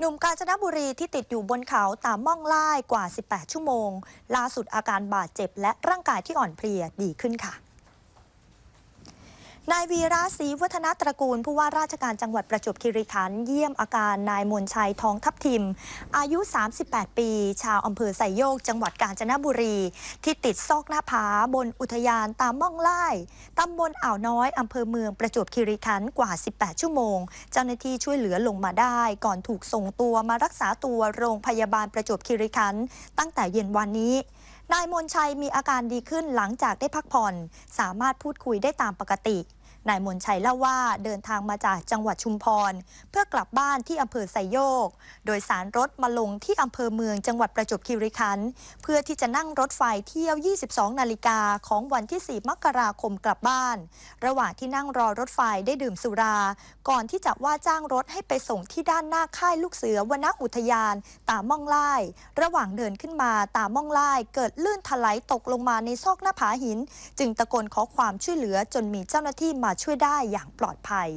หนุ่มกาญจนบุรีที่ติดอยู่บนเขาตามม่องล่ายกว่า 18 ชั่วโมง ล่าสุดอาการบาดเจ็บและร่างกายที่อ่อนเพลียดีขึ้นค่ะ นายวีระศรีวัฒนตระกูล ผู้ว่าราชการจังหวัดประจวบคีรีขันธ์เยี่ยมอาการนายมนชัยทองทับทิม อายุ 38 ปี ชาวอำเภอไซโยก จังหวัดกาญจนบุรี ที่ติดซอกหน้าผาบนอุทยานตามม่องไล่ตำบลอ่าวน้อยอำเภอเมืองประจวบคีรีขันธ์กว่า 18 ชั่วโมง เจ้าหน้าที่ช่วยเหลือลงมาได้ ก่อนถูกส่งตัวมารักษาตัวโรงพยาบาลประจวบคีรีขันธ์ตั้งแต่เย็นวันนี้ นายมนชัยมีอาการดีขึ้นหลังจากได้พักผ่อน สามารถพูดคุยได้ตามปกติ นายมนชัยเล่าว่าเดินทางมาจากจังหวัดชุมพร เพื่อกลับบ้านที่อำเภอไซโยก โดยสารรถมาลงที่อำเภอเมืองจังหวัดประจวบคีรีขันธ์เพื่อที่จะนั่งรถไฟเที่ยว 22 นาฬิกาของวันที่ 4 มกราคมกลับบ้าน ระหว่างที่นั่งรอรถไฟได้ดื่มสุรา ก่อนที่จะว่าจ้างรถให้ไปส่งที่ด้านหน้าค่ายลูกเสือวนอุทยาน ตามม่องไล่ระหว่างเดินขึ้นมาตามม่องไล่เกิดลื่นถลายตกลงมาในซอกหน้าผาหิน จึงตะโกนขอความช่วยเหลือจนมีเจ้าหน้าที่มามาช่วยได้อย่างปลอดภัย